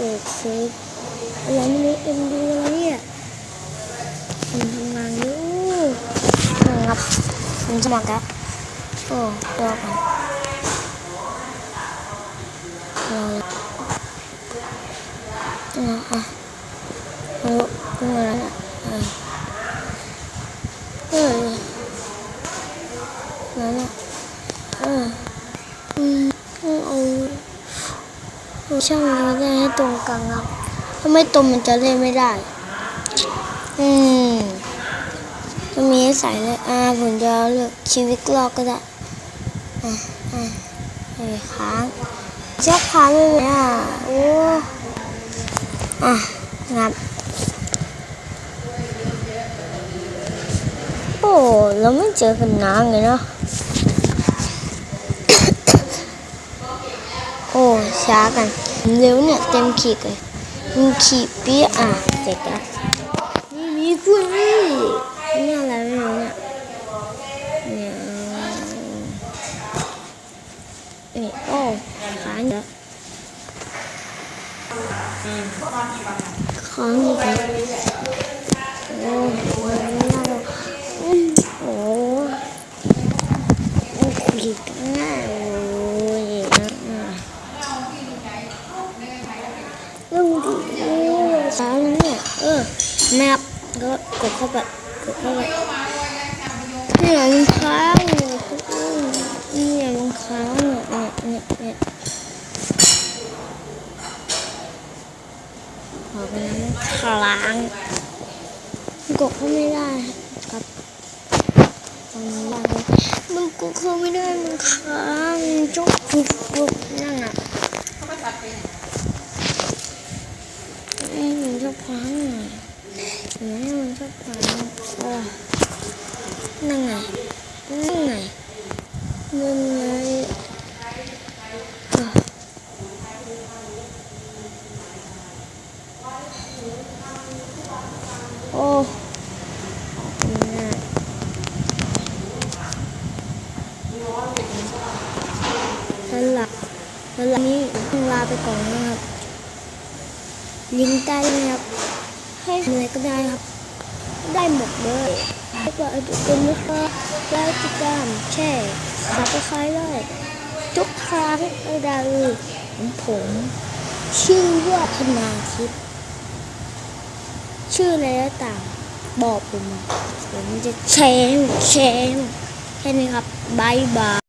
เปิดเซิร์ฟอะไรไม่รู้เอ็มดูอะไรเนี่ยผมทำงานอยู่ครับผมสมัครแล้วโอ้รอก่อนรอเลยอะอะโอ้เมื่อไรอะอะเออนั่นอะเอออืมเอาเอา ช่างนี้ได้ให้ตรงกลางครับ ถ้าไม่ตรงมันจะเล่นไม่ได้ อืมจะมีให้ใส่เลยอ่าผมจะเลือกชีวิตรอบก็ได้ อะอะไอ้ค้างเชือกค้างไม่ไหมอะโอ้อะงับโอ้เราไม่เจอกันนานเลยเนาะ โอ้ ช้ากันเร็วเนี่ยเต็มขีดเลยมีขีดเปี้ยอะเจ๊กแล้วนี่มีกล้วยนี่อะไรไม่รู้เนี่ยเนี่ยนี่โอ้ค้างเยอะค้างอีกแล้วโอ้ไม่ได้หรอกอืมโอ้โอ้ขีดง่ายโอ้ยนะอะ เรื่องดีช้าแล้ว เนี่ยเออแมปก็กดเข้าไปกดเข้าไปเนี่ยมันค้างเนี่ยมันค้างเนี่ยเนี่ยเนี่ยขอไปนะมันค้างกดเข้าไม่ได้ครับตอนนี้มันกดเข้าไม่ได้มันค้างจุกจุกจุกนั่นน่ะ เอ้ย มันชอบคว้างหน่อยเห็นไหมมันชอบคว้างโอ้นั่งไงนั่งไงนั่งไงโอ้ไม่ได้สลับสลับนี้ลาไปก่อนนะครับ ลิงก์ใต้เลยครับ ให้ทำอะไรก็ได้ครับ ได้หมดเลยแล้วก็ทุกคนนะครับไลค์ติดตามแชร์สับสไครต์ได้ทุกครั้งเวลาเลยของผมชื่อว่าธนาทิพย์ชื่ออะไรก็ตามบอกผมผมจะแชร์แชร์แค่นี้ครับบายบาย